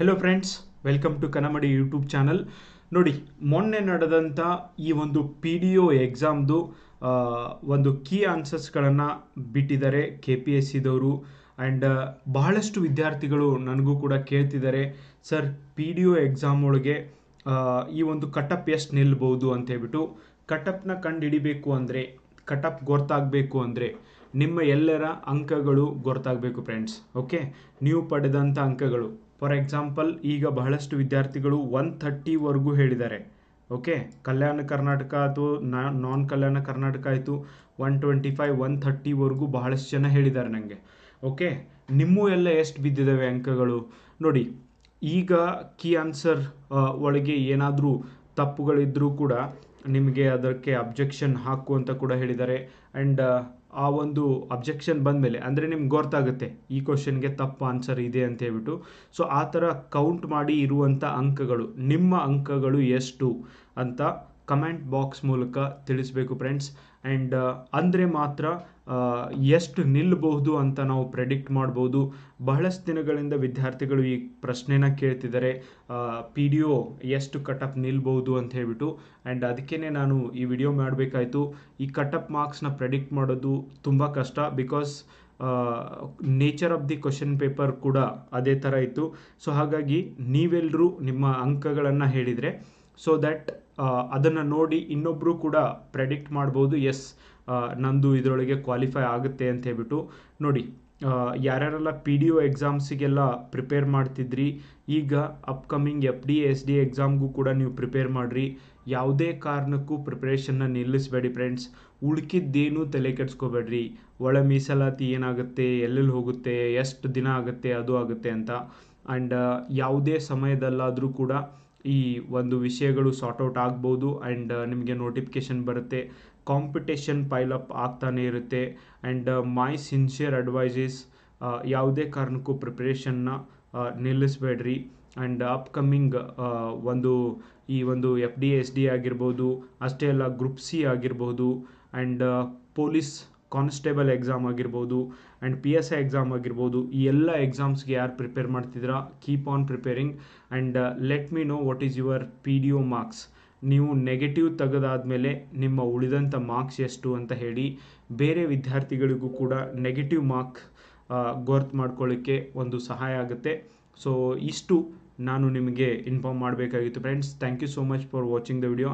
Hello friends welcome to Kannamadi YouTube channel ನೋಡಿ, ಮೊನ್ನೆ ನಡೆದಂಥ ಈ ಒಂದು ಪಿ ಡಿ ಒ ಎಕ್ಸಾಮ್ದು ಒಂದು ಕೀ ಆನ್ಸರ್ಸ್ಗಳನ್ನು ಬಿಟ್ಟಿದ್ದಾರೆ ಕೆ ಪಿ ಎಸ್ ಸಿದವರು ಆ್ಯಂಡ್ ಬಹಳಷ್ಟು ವಿದ್ಯಾರ್ಥಿಗಳು ನನಗೂ ಕೂಡ ಕೇಳ್ತಿದ್ದಾರೆ, sir P D O exam ಒಳಗೆ ಈ ಒಂದು ಕಟಪ್ ಎಷ್ಟು ನಿಲ್ಬೋದು? ಅಂತ ಹೇಳ್ಬಿಟ್ಟು. ಕಟಪ್ನ ಕಂಡು ಹಿಡಿಬೇಕು ಅಂದರೆ ಕಟಪ್ ಗೊತ್ತಾಗಬೇಕು ಅಂದರೆ, ನಿಮ್ಮ ಎಲ್ಲರ ಅಂಕಗಳು ಗೊತ್ತಾಗಬೇಕು ಫ್ರೆಂಡ್ಸ್ ಓಕೆ ನೀವು ಪಡೆದಂಥ ಅಂಕಗಳು. ಫಾರ್ ಎಕ್ಸಾಂಪಲ್ ಈಗ ಬಹಳಷ್ಟು ವಿದ್ಯಾರ್ಥಿಗಳು ಒನ್ ಥರ್ಟಿವರೆಗೂ ಹೇಳಿದ್ದಾರೆ. ಓಕೆ ಕಲ್ಯಾಣ ಕರ್ನಾಟಕ ಅಥವಾ ನಾನ್ ಕಲ್ಯಾಣ ಕರ್ನಾಟಕ ಆಯಿತು ಒನ್ ಟ್ವೆಂಟಿ ಫೈವ್ ಒನ್ ಥರ್ಟಿವರೆಗೂ ಬಹಳಷ್ಟು ಜನ ಹೇಳಿದ್ದಾರೆ ನನಗೆ ಓಕೆ ನಿಮ್ಮ ಎಲ್ಲ ಎಷ್ಟು ಬಿದ್ದಿದ್ದಾವೆ ಅಂಕಗಳು? ನೋಡಿ, ಈಗ ಕೀ ಆನ್ಸರ್ ಒಳಗೆ ಏನಾದರೂ ತಪ್ಪುಗಳಿದ್ದರೂ ಕೂಡ ನಿಮಗೆ ಅದಕ್ಕೆ ಅಬ್ಜೆಕ್ಷನ್ ಹಾಕು ಅಂತ ಕೂಡ ಹೇಳಿದ್ದಾರೆ. ಆ್ಯಂಡ್ ಆ ಒಂದು ಅಬ್ಜೆಕ್ಷನ್ ಬಂದ ಮೇಲೆ ಅಂದರೆ ನಿಮ್ಗೆ ಗೊತ್ತಾಗುತ್ತೆ ಈ ಕ್ವಶನ್ಗೆ ತಪ್ಪು ಆನ್ಸರ್ ಇದೆ ಅಂತ ಹೇಳ್ಬಿಟ್ಟು. ಸೊ ಆ ಥರ ಕೌಂಟ್ ಮಾಡಿ ಇರುವಂಥ ಅಂಕಗಳು, ನಿಮ್ಮ ಅಂಕಗಳು ಎಷ್ಟು ಅಂತ ಕಮೆಂಟ್ ಬಾಕ್ಸ್ ಮೂಲಕ ತಿಳಿಸಬೇಕು ಫ್ರೆಂಡ್ಸ್ ಆ್ಯಂಡ್ ಅಂದರೆ ಮಾತ್ರ ಎಷ್ಟು ನಿಲ್ಲಬಹುದು ಅಂತ ನಾವು ಪ್ರೆಡಿಕ್ಟ್ ಮಾಡ್ಬೋದು. ಬಹಳಷ್ಟು ದಿನಗಳಿಂದ ವಿದ್ಯಾರ್ಥಿಗಳು ಈ ಪ್ರಶ್ನೆನ ಕೇಳ್ತಿದ್ದಾರೆ. ಪಿ ಡಿ ಒ ಎಷ್ಟು ಕಟಪ್ ನಿಲ್ಬೋದು ಅಂತ ಹೇಳ್ಬಿಟ್ಟು. ಆ್ಯಂಡ್ ಅದಕ್ಕೇ ನಾನು ಈ ವಿಡಿಯೋ ಮಾಡಬೇಕಾಯಿತು. ಈ ಕಟಪ್ ಮಾರ್ಕ್ಸ್ನ ಪ್ರೆಡಿಕ್ಟ್ ಮಾಡೋದು ತುಂಬ ಕಷ್ಟ because nature of the question paper ಕೂಡ ಅದೇ ಥರ ಇತ್ತು. ಸೊ ಹಾಗಾಗಿ ನೀವೆಲ್ಲರೂ ನಿಮ್ಮ ಅಂಕಗಳನ್ನು ಹೇಳಿದರೆ ಸೊ ದ್ಯಾಟ್ ಅದನ್ನು ನೋಡಿ ಇನ್ನೊಬ್ಬರು ಕೂಡ ಪ್ರೆಡಿಕ್ಟ್ ಮಾಡ್ಬೋದು ಎಸ್ ನಂದು ಇದರೊಳಗೆ ಕ್ವಾಲಿಫೈ ಆಗುತ್ತೆ ಅಂತ ಹೇಳ್ಬಿಟ್ಟು ನೋಡಿ ಆ, ಯಾರ್ಯಾರೆಲ್ಲ ಪಿ ಡಿ ಒ ಎಕ್ಸಾಮ್ಸಿಗೆಲ್ಲ ಪ್ರಿಪೇರ್ ಮಾಡ್ತಿದ್ರಿ ಈಗ upcoming F D S D ಎಕ್ಸಾಮ್ಗೂ ಕೂಡ ನೀವು ಪ್ರಿಪೇರ್ ಮಾಡಿರಿ. ಯಾವುದೇ ಕಾರಣಕ್ಕೂ ಪ್ರಿಪ್ರೇಷನ್ನ ನಿಲ್ಲಿಸಬೇಡಿ ಫ್ರೆಂಡ್ಸ್ ಉಳ್ಕಿದ್ದೇನು ತಲೆ ಕೆಡಿಸ್ಕೋಬೇಡ್ರಿ. ಒಳ ಮೀಸಲಾತಿ ಏನಾಗುತ್ತೆ ಎಲ್ಲೆಲ್ಲಿ ಹೋಗುತ್ತೆ ಎಷ್ಟು ದಿನ ಆಗುತ್ತೆ ಅದು ಆಗುತ್ತೆ ಅಂತ. ಆ್ಯಂಡ್ ಯಾವುದೇ ಸಮಯದಲ್ಲಾದರೂ ಕೂಡ ಈ ಒಂದು ವಿಷಯಗಳು ಸಾರ್ಟ್ ಔಟ್ ಆಗ್ಬೋದು ಆ್ಯಂಡ್ ನಿಮಗೆ ನೋಟಿಫಿಕೇಶನ್ ಬರುತ್ತೆ. ಕಾಂಪಿಟೇಷನ್ ಪೈಲಪ್ ಆಗ್ತಾನೆ ಇರುತ್ತೆ. ಆ್ಯಂಡ್ ಮೈ ಸಿನ್ಸಿಯರ್ ಅಡ್ವೈಸಸ್ ಯಾವುದೇ ಕಾರಣಕ್ಕೂ ಪ್ರಿಪ್ರೇಷನ್ನ ನಿಲ್ಲಿಸಬೇಡ್ರಿ. ಆ್ಯಂಡ್ ಅಪ್ಕಮಿಂಗ್ ಒಂದು, ಈ ಒಂದು ಎಫ್ ಡಿ ಎಸ್ ಡಿ ಆಗಿರ್ಬೋದು, ಅಷ್ಟೇ ಅಲ್ಲ ಗ್ರೂಪ್ ಸಿ ಆಗಿರ್ಬೋದು. ಆ್ಯಂಡ್ ಪೊಲೀಸ್ ಕಾನ್ಸ್ಟೇಬಲ್ ಎಕ್ಸಾಮ್ ಆಗಿರ್ಬೋದು and P S I exam ಆಗಿರ್ಬೋದು, ಈ ಎಲ್ಲ ಎಕ್ಸಾಮ್ಸ್ಗೆ ಯಾರು ಪ್ರಿಪೇರ್ ಮಾಡ್ತಿದ್ದೀರಾ keep on preparing and let me know what is your P D O marks ನೀವು ನೆಗೆಟಿವ್ ತೆಗೆದಾದ್ಮೇಲೆ ನಿಮ್ಮ ಉಳಿದಂಥ ಮಾರ್ಕ್ಸ್ ಎಷ್ಟು ಅಂತ ಹೇಳಿ, ಬೇರೆ ವಿದ್ಯಾರ್ಥಿಗಳಿಗೂ ಕೂಡ ನೆಗೆಟಿವ್ ಮಾರ್ಕ್ ಗೊರ್ತ್ ಮಾಡ್ಕೊಳ್ಳಿಕ್ಕೆ ಒಂದು ಸಹಾಯ ಆಗುತ್ತೆ. ಸೊ ಇಷ್ಟು ನಾನು ನಿಮಗೆ ಇನ್ಫಾರ್ಮ್ ಮಾಡಬೇಕಾಗಿತ್ತು friends thank you so much for watching the video